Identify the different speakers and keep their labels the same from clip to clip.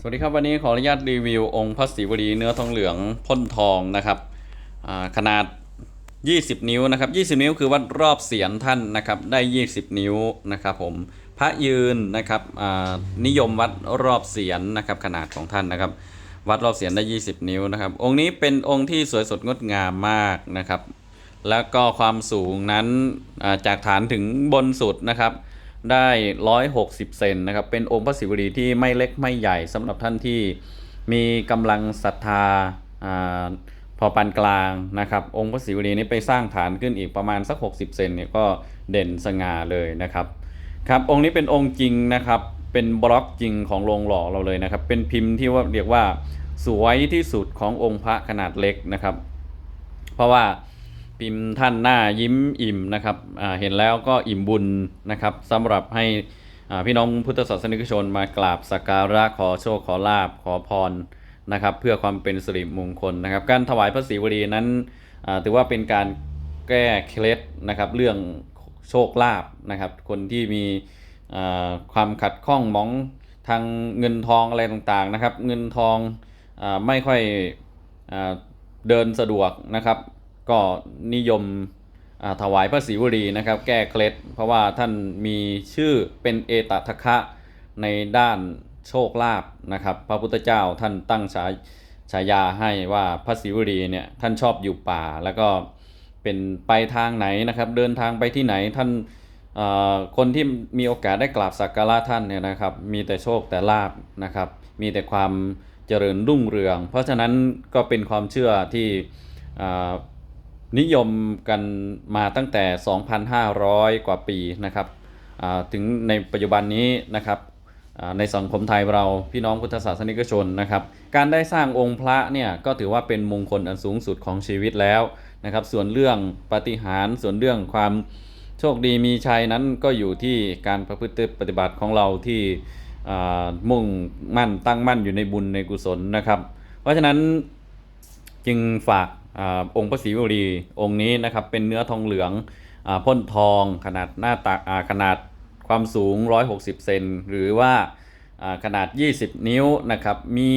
Speaker 1: สวัสดีครับวันนี้ขออนุญาตรีวิวองค์พระศิวลีเนื้อทองเหลืองพ่นทองนะครับอ่าขนาด 20 นิ้วนะครับ 20 นิ้วคือวัดรอบเสียนท่านนะครับได้ 20 นิ้วนะครับผมพระยืนนะครับนิยมวัดรอบเสียนนะครับขนาดของท่านนะครับ วัดรอบเสียนได้ 20 นิ้วนะครับ องค์นี้เป็นองค์ที่สวยสดงดงามมากนะครับ แล้วก็ความสูงนั้นจากฐานถึงบนสุดนะครับ ได้ 160 เซนนะครับ เป็นองค์พระศิวลีที่ไม่เล็กไม่ใหญ่สำหรับท่านที่มีกำลังศรัทธาอพอปานกลางนะครับ องค์พระศิวลีนี้ไปสร้างฐานขึ้นอีกประมาณสัก 60 เซนเนี่ยก็เด่นสง่าเลยนะครับครับองค์นี้เป็นองค์จริงนะครับเป็นบล็อกจริงของโรงหล่อเราเลยนะครับ เป็นพิมพ์ที่ว่าเรียกว่าสวยที่สุดขององค์พระขนาดเล็กนะครับ เพราะว่า พิมพ์ท่านหน้ายิ้มอิ่มนะครับเห็นแล้วก็อิ่มบุญนะครับสำหรับให้พี่น้องพุทธศาสนิกชนมากราบสักการะขอโชคขอลาบขอพรนะครับ เพื่อความเป็นสิริมงคลนะครับ การถวายพระศรีวลีนั้นถือว่าเป็นการแก้เคล็ดนะครับเรื่องโชคลาภนะครับ คนที่มีความขัดข้องมองทางเงินทองอะไรต่างๆนะครับ เงินทองอไม่ค่อยอเดินสะดวกนะครับ ก็นิยมถวายพระศรีวลีนะครับ แก้เคล็ดเพราะว่าท่านมีชื่อเป็นเอตทัคคะในด้านโชคลาภนะครับ พระพุทธเจ้าท่านตั้งฉายฉายาให้ว่าพระศรีวลีเนี่ยท่านชอบอยู่ป่า แล้วก็เป็นไปทางไหนนะครับ เดินทางไปที่ไหนท่านคนที่มีโอกาสได้กราบสักการะท่านเนี่ยนะครับ มีแต่โชคแต่ลาบนะครับ มีแต่ความเจริญรุ่งเรือง เพราะฉะนั้นก็เป็นความเชื่อที่ นิยมกันมาตั้งแต่ 2,500 กว่าปีนะครับถึงในปัจจุบันนี้นะครับในสังคมไทยเราพี่น้องพุทธศาสนิกชนนะครับ การได้สร้างองค์พระเนี่ยก็ถือว่าเป็นมงคลอันสูงสุดของชีวิตแล้วนะครับ ส่วนเรื่องปฏิหารส่วนเรื่องความโชคดีมีชัยนั้นก็อยู่ที่การประพฤติปฏิบัติของเราที่มุ่งมั่นตั้งมั่นอยู่ในบุญในกุศลนะครับ เพราะฉะนั้น จึงฝากอองค์พระศรีวลีองค์นี้นะครับเป็นเนื้อทองเหลืองอพ่นทองขนาดหน้าตาขนาดความสูง 160 เซนหรือว่าขนาด 20 นิ้วนะครับมี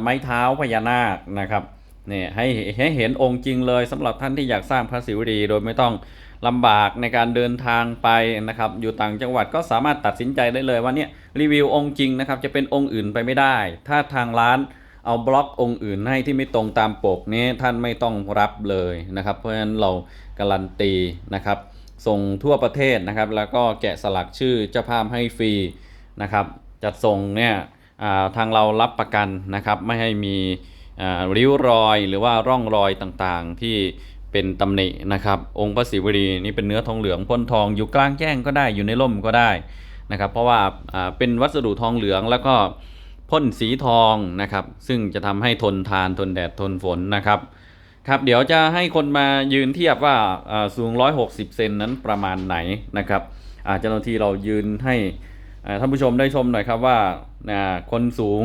Speaker 1: ไม้เท้าพญานาคนะครับเนี่ยให้ให้เห็นองค์จริงเลยสำหรับท่านที่อยากสร้างพระศิวลีโดยไม่ต้องลำบากในการเดินทางไปนะครับ อยู่ต่างจังหวัดก็สามารถตัดสินใจได้เลยว่าเนี่ยรีวิวองค์จริงนะครับจะเป็นองค์อื่นไปไม่ได้ ถ้าทางร้าน เอาบล็อกองค์อื่นให้ที่ไม่ตรงตามปกนี้ท่านไม่ต้องรับเลยนะครับ เพราะฉะนั้นเราการันตีนะครับ ส่งทั่วประเทศนะครับ แล้วก็แกะสลักชื่อเจ้าภาพให้ฟรีนะครับจัดส่งเนี่ยทางเรารับประกันนะครับ ไม่ให้มีริ้วรอยหรือว่าร่องรอยต่างๆที่เป็นตำหนินะครับ องค์พระศิวลีนี่เป็นเนื้อทองเหลืองพ่นทองอยู่กลางแจ้งก็ได้อยู่ในร่มก็ได้นะครับ เพราะว่าเป็นวัสดุทองเหลืองแล้วก็ พ่นสีทองนะครับ ซึ่งจะทำให้ทนทานทนแดดทนฝนนะครับ ครับ เดี๋ยวจะให้คนมายืนเทียบว่าสูง 160 เซนนั้นประมาณไหนนะครับอาเจ้าหน้าที่เรายืนให้ท่านผู้ชมได้ชมหน่อยครับว่าคนสูง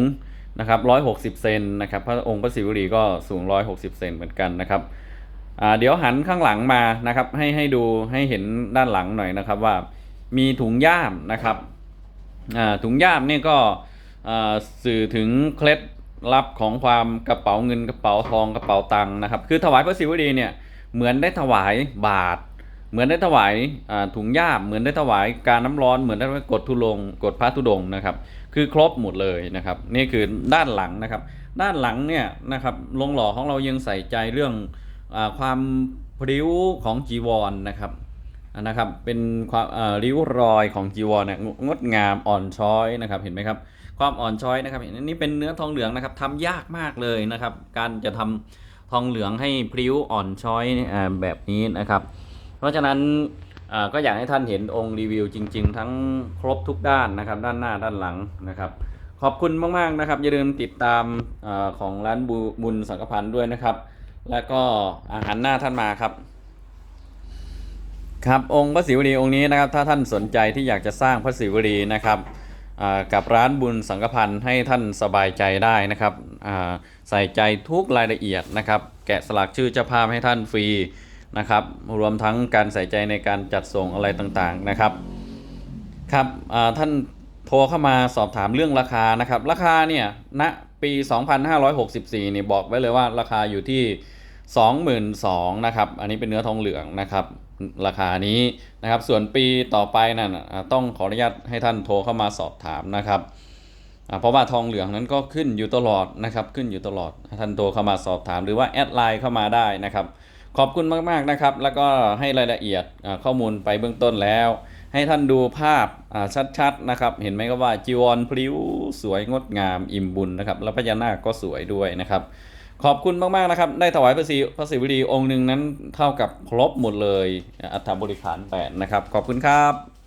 Speaker 1: นะครับ160 เซนนะครับพระองค์พระศิวลีก็สูง 160 เซนเหมือนกันนะครับเดี๋ยวหันข้างหลังมานะครับ ให้ให้ดูให้เห็นด้านหลังหน่อยนะครับว่ามีถุงย่ามนะครับถุงย่ามนี่ก็ สื่อถึงเคล็ดลับของความกระเป๋าเงินกระเป๋าทองกระเป๋าตังค์นะครับ คือถวายพระศิวลีเนี่ยเหมือนได้ถวายบาท เหมือนได้ถวายถุงย่ามเหมือนได้ถวายการน้ำร้อนเหมือนได้ถวายกดทุลงกดพระธุดงนะครับ คือครบหมดเลยนะครับ นี่คือด้านหลังนะครับ ด้านหลังเนี่ยนะครับลงหล่อของเรายังใส่ใจเรื่องอความพริ้วของจีวรนะครับนะครับเป็นความริ้วรอยของจีวรเนี่ยงดงามอ่อนช้อยนะครับเห็นไหมครับ ความอ่อนช้อยนะครับอันนี้เป็นเนื้อทองเหลืองนะครับทำยากมากเลยนะครับ การจะทำทองเหลืองให้พริ้วอ่อนช้อยอแบบนี้นะครับ เพราะฉะนั้นก็อยากให้ท่านเห็นองค์รีวิวจริง ๆ ทั้งครบทุกด้านนะครับ ด้านหน้าด้านหลังนะครับขอบคุณมากๆนะครับ อย่าลืมติดตามอของร้านบูบุญสังกพันธ์ด้วยนะครับ แล้วก็อาหารหน้าท่านมาครับ ครับองค์พระศิวลีองค์นี้นะครับ ถ้าท่านสนใจที่อยากจะสร้างพระศิวลีนะครับ กับร้านบุญสังกพันธ์ให้ท่านสบายใจได้นะครับใส่ใจทุกรายละเอียดนะครับแกะสลักชื่อเจ้าภาพให้ท่านฟรีนะครับรวมทั้งการใส่ใจในการจัดส่งอะไรต่างๆนะครับครับท่านโทรเข้ามาสอบถามเรื่องราคานะครับราคาเนี่ยณปี 2564เนี่ยบอกไว้เลยว่าราคาอยู่ที่ 22,000นะครับอันนี้เป็นเนื้อทองเหลืองนะครับ ราคานี้นะครับ ส่วนปีต่อไปนั่นต้องขออนุญาตให้ท่านโทรเข้ามาสอบถามนะครับเพราะว่าทองเหลืองนั้นก็ขึ้นอยู่ตลอดนะครับ ขึ้นอยู่ตลอดท่านโทรเข้ามาสอบถาม หรือว่าแอดไลน์เข้ามาได้นะครับ ขอบคุณมากๆนะครับ แล้วก็ให้รายละเอียดข้อมูลไปเบื้องต้นแล้ว ให้ท่านดูภาพชัดๆนะครับ เห็นไหมครับว่าจีวรพลิ้วสวยงดงามอิ่มบุญนะครับ แล้วพญานาคก็สวยด้วยนะครับ ขอบคุณมาก ๆ นะครับ ได้ถวายพระศรีพระศิวลีองค์หนึ่งนั้นเท่ากับครบหมดเลยอัฐบริขารแปดนะครับ ขอบคุณครับ